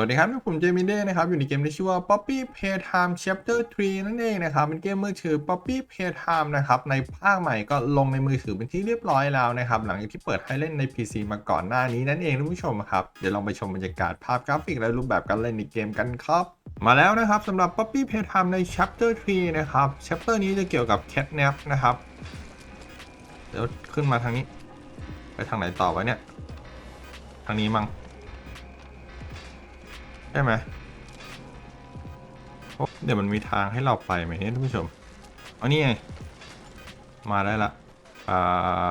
วัสดีครับผมเจมินเด้นะครับ อยู่ในเกมที่ชื่อว่า Poppy Playtime Chapter 3 นั่นเองนะครับ เป็นเกมมือถือ Poppy Playtime นะครับ ในภาคใหม่ก็ลงในมือถือเป็นที่เรียบร้อยแล้วนะครับ หลังจากที่เปิดให้เล่นใน PC มาก่อนหน้านี้นั่นเองท่านผู้ชมครับ เดี๋ยวลองไปชมบรรยากาศภาพกราฟิกและรูปแบบการเล่นในเกมกันครับ มาแล้วนะครับสำหรับ Poppy Playtime ใน Chapter 3 นะครับ Chapter นี้จะเกี่ยวกับ Catnap นะครับ เดี๋ยวขึ้นมาทางนี้ ไปทางไหนต่อวะเนี่ย ทางนี้มั้ง ใช่ไหมเดี๋ยวมันมีทางให้เราไปไหมเนี่ยท่านผู้ชมเอานี่ไง มาได้ละอ่า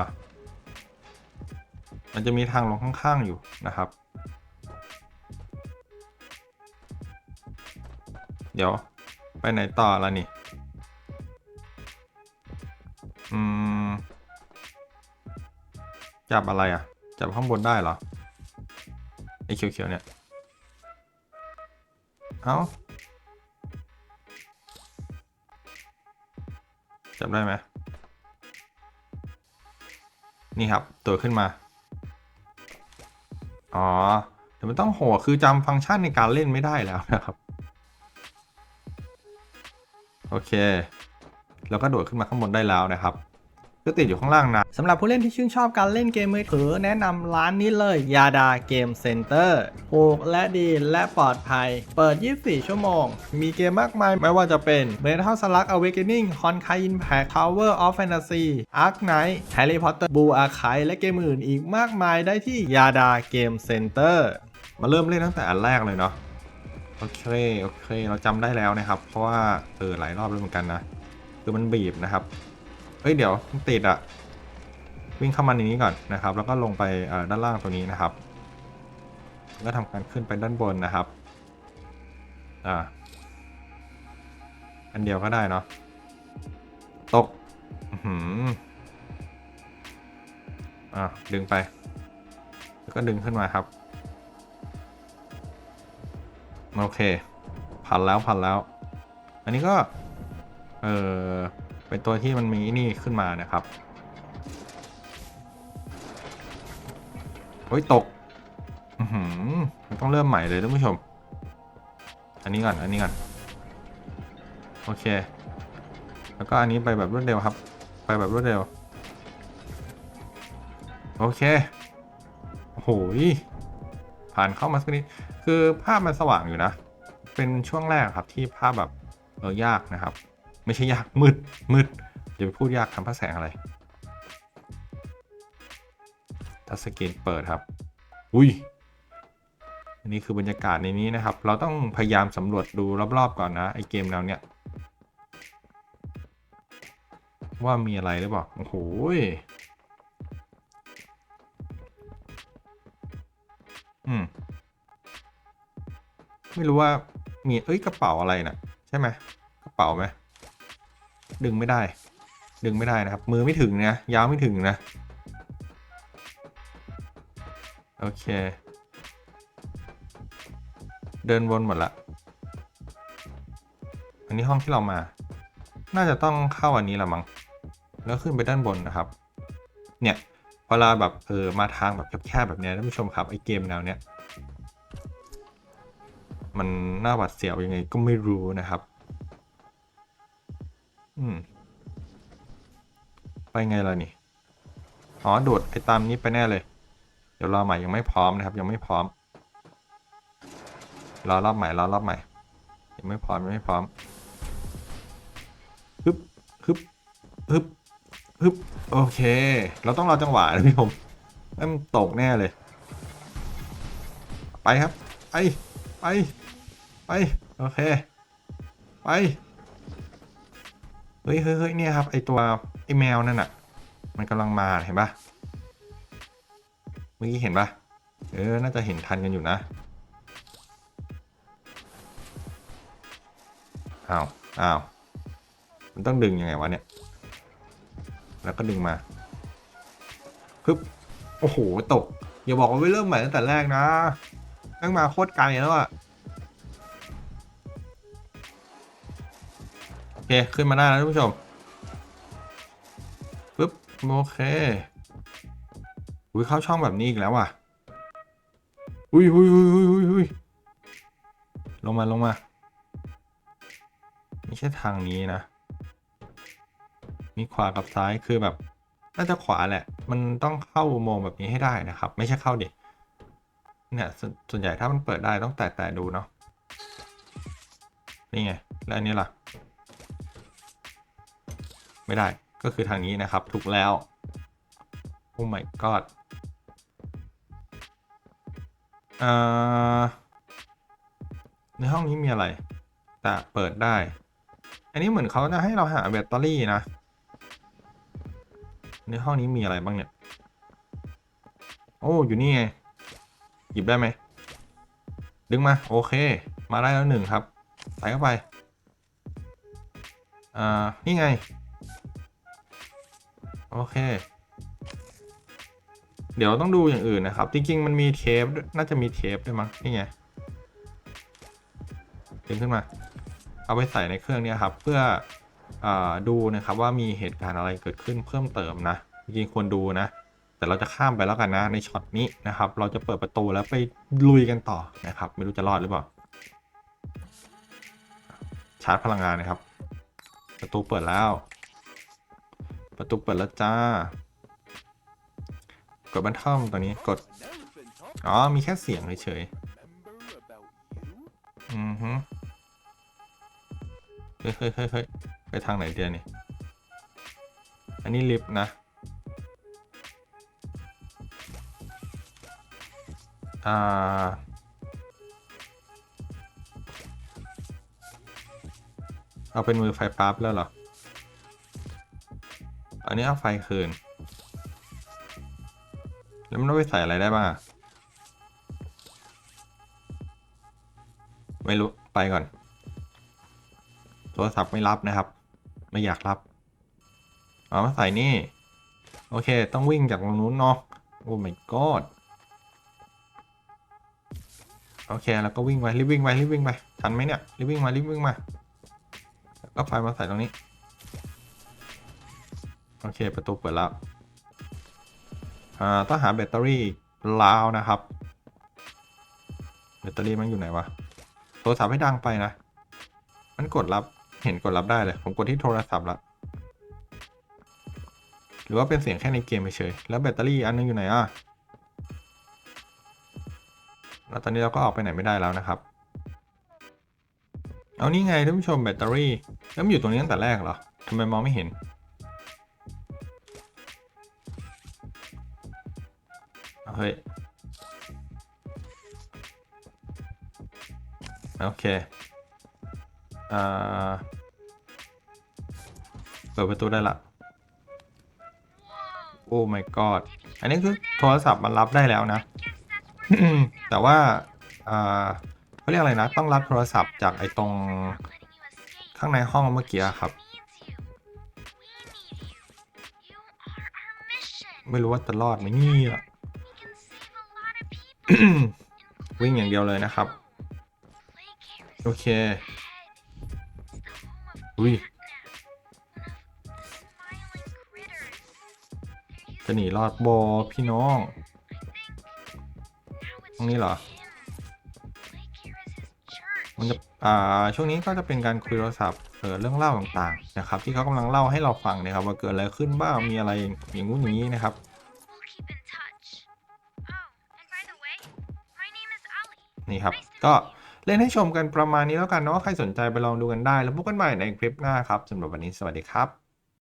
มันจะมีทางลงข้างๆอยู่นะครับ เดี๋ยวไปไหนต่อละนี่ อืม จับอะไรอะ จับข้างบนได้เหรอ ไอ้เขียวๆเนี่ย เอาจับได้ไหมนี่ครับ ตัวขึ้นมา อ๋อ เดี๋ยวมันต้องโหคือจำฟังก์ชันในการเล่นไม่ได้แล้วนะครับ โอเค แล้วก็โดดขึ้นมาข้างบนได้แล้วนะครับ ก็ติดอยู่ข้างล่างนะสำหรับผู้เล่นที่ชื่นชอบการเล่นเกมมือถือแนะนำร้านนี้เลยยาดาเกมเซ็นเตอร์ถูกและดีและปลอดภัย เปิด 24 ชั่วโมง มีเกมมากมายไม่ว่าจะเป็น Metal Slug Awakening Honkai Impact Tower of Fantasy Ark Knight Harry Potter Blue Archive และเกมอื่นอีกมากมายได้ที่ยาดาเกมเซ็นเตอร์มาเริ่มเล่นตั้งแต่อันแรกเลยเนาะโอเค โอเค เราจำได้แล้วนะครับ เพราะว่า เออ หลายรอบแล้วเหมือนกันนะ คือมันบีบนะครับ ฮ้ยเดี๋ยวติดอะวิ่งเข้ามาในนี้ก่อนนะครับ แล้วก็ลงไปด้านล่างตัวนี้นะครับ แล้วก็ทำการขึ้นไปด้านบนนะครับ อ่า อันเดียวก็ได้เนาะ ตก อื้อหืออ่าดึงไป แล้วก็ดึงขึ้นมาครับ โอเคพันแล้วพันแล้ว อันนี้ก็ เออ เป็นตัวที่มันมีนี่ขึ้นมานะครับโอ้ยตก อือหือมันต้องเริ่มใหม่เลยท่านผู้ชม อันนี้ก่อน อันนี้ก่อน โอเค แล้วก็อันนี้ไปแบบรวดเร็วครับ ไปแบบรวดเร็ว โอเค โอ้โหยผ่านเข้ามาสักนิด คือภาพมันสว่างอยู่นะ เป็นช่วงแรกครับที่ภาพแบบเออยากนะครับ ไม่ใช่ยากมืดมืดอย่าไปพูดยากทำพระแสงอะไรทัชสกรีนเปิดครับ อุ้ยอันนี้คือบรรยากาศในนี้นะครับ เราต้องพยายามสำรวจดูรอบๆก่อนนะไอเกมแนวเนี้ยว่ามีอะไรหรือเปล่า โอ้โหอืม ไม่รู้ว่ามี เอ้ย กระเป๋าอะไรนะ่ะ ใช่ไหม กระเป๋าไหม ดึงไม่ได้ ดึงไม่ได้นะครับ มือไม่ถึงนะยาวไม่ถึงนะ โอเค เดินวนหมดละ อันนี้ห้องที่เรามา น่าจะต้องเข้าอันนี้ละมั้งแล้วขึ้นไปด้านบนนะครับ เนี่ยเวลาแบบเออมาทางแบบแคบๆแบบเนี้ยท่านผู้ชมครับไอเกมแนวเนี้ยมันน่าหวาดเสียวยังไงก็ไม่รู้นะครับ อืม ไปไงล่ะนี่ อ๋อ โดดไอ้ตามนี้ไปแน่เลย เดี๋ยวรอใหม่ยังไม่พร้อมนะครับ ยังไม่พร้อม รอรอบใหม่รอรอบใหม่ ยังไม่พร้อมยังไม่พร้อมฮึบฮึบฮึบฮึบโอเค เราต้องรอจังหวะนะพี่ผมไม่มันตกแน่เลย ไปครับ ไป ไป ไป โอเค ไป เฮ้ยเฮ้ยเฮ้ยเนี่ยครับไอตัวไอแมวนั่นน่ะมันกำลังมาเห็นปะเมื่อกี้เห็นปะเออ น่าจะเห็นทันกันอยู่นะอ้าวอ้าวมันต้องดึงยังไงวะเนี่ย แล้วก็ดึงมาฮึบโอ้โห ตก อย่าบอกว่าไม่เริ่มใหม่ตั้งแต่แรกนะตั้งมาโคตรไกลแล้วอะ เค ขึ้นมาได้แล้วท่านผู้ชมปึ๊บโอเคอุ้ยเข้าช่องแบบนี้อีกแล้วว่ะอุ้ยอุ้ยอุ้ยอุ้ยอุ้ยอุ้ยลงมาลงมาไม่ใช่ทางนี้นะ มีขวากับซ้ายคือแบบน่าจะขวาแหละ มันต้องเข้าอุโมงค์แบบนี้ให้ได้นะครับ ไม่ใช่เข้าดิเนี่ยสส่วนใหญ่ถ้ามันเปิดได้ต้องแตะแตะดูเนาะนี่ไง แล้วอันนี้ล่ะ ไม่ได้ก็คือทางนี้นะครับ ถูกแล้ว โอ้ my god อ่าในห้องนี้มีอะไร แต่เปิดได้ อันนี้เหมือนเขาจะให้เราหาแบตเตอรี่นะ ในห้องนี้มีอะไรบ้างเนี่ย โอ้ อยู่นี่ไง หยิบได้ไหม ดึงมา โอเค มาได้แล้วหนึ่งครับ ใส่เข้าไป อ่า นี่ไง โอเค เดี๋ยวต้องดูอย่างอื่นนะครับ จริงๆ มันมีเทป น่าจะมีเทปด้วยมั้ง นี่ไงดึงขึ้นมา เอาไปใส่ในเครื่องเนี้ยครับ เพื่ออดูนะครับว่ามีเหตุการณ์อะไรเกิดขึ้นเพิ่มเติมนะ จริงๆ ควรดูนะ แต่เราจะข้ามไปแล้วกันนะ ในช็อตนี้นะครับ เราจะเปิดประตูแล้วไปลุยกันต่อนะครับ ไม่รู้จะรอดหรือเปล่า ชาร์จพลังงานนะครับ ประตูเปิดแล้ว ประตูเปิดแล้วจ้า กดบันทอมตอนนี้กด อ๋อ มีแค่เสียงเฉยๆอือฮึเฮ้ยเฮ้ยเฮ้ยเฮ้ยไปทางไหนเดียวนี่ อันนี้ลิฟต์นะ อ่า เอาเป็นมือไฟปั๊บแล้วเหรอ อันนี้เอาไฟคืน แล้วมันต้องไปใส่อะไรได้บ้างอะไม่รู้ไปก่อน โทรศัพท์ไม่รับนะครับ ไม่อยากรับ เอามาใส่นี่ โอเค ต้องวิ่งจากตรงนู้นเนาะ โอ้ my god โอเค แล้วก็วิ่งไปรีบวิ่งไปรีบวิ่งไปทันไหมเนี่ยรีบวิ่งมารีบวิ่งมา แล้วก็ไฟมาใส่ตรงนี้ อเค ประตูเปิดแล้ว อ่าต้องหาแบตเตอรี่ลาวนะครับ แบตเตอรี่มันอยู่ไหนวะ โทรศัพท์ให้ดังไปนะ มันกดรับ เห็นกดรับได้เลย ผมกดที่โทรศัพท์ละหรือว่าเป็นเสียงแค่ในเกมเฉย แล้วแบตเตอรี่อันนึงอยู่ไหนอะ แล้วตอนนี้เราก็ออกไปไหนไม่ได้แล้วนะครับ เอานี่ไงท่านผู้ชมแบตเตอรี่แล้วมันอยู่ตรงนี้ตั้งแต่แรกเหรอทำไมมองไม่เห็น เฮ้ย โอเค อ่า เปิดประตูได้ละ โอ้ my god อันนี้คือโทรศัพท์มันรับได้แล้วนะ แต่ว่า อ่าเขาเรียกอะไรนะ ต้องรับโทรศัพท์จากไอ้ตรงข้างในห้องเมื่อกี้ครับ ไม่รู้ว่าจะรอดไหมเนี่ย วิ่งอย่างเดียวเลยนะครับ โอเคอุ้ยจะหนีรอดบอพี่น้องตรงนี้เหรอ มันจะ อ่า ช่วงนี้ก็จะเป็นการคุยโทรศัพท์เออเรื่องเล่าต่างๆ นะครับ ที่เขากำลังเล่าให้เราฟังนะครับ ว่าเกิดอะไรขึ้นบ้าง มีอะไรอย่างงู้นอย่างนี้นะครับ นี่ครับ ก็เล่นให้ชมกันประมาณนี้แล้วกันเนาะใครสนใจไปลองดูกันได้ แล้วพบกันใหม่ในคลิปหน้าครับสำหรับวันนี้สวัสดีครับ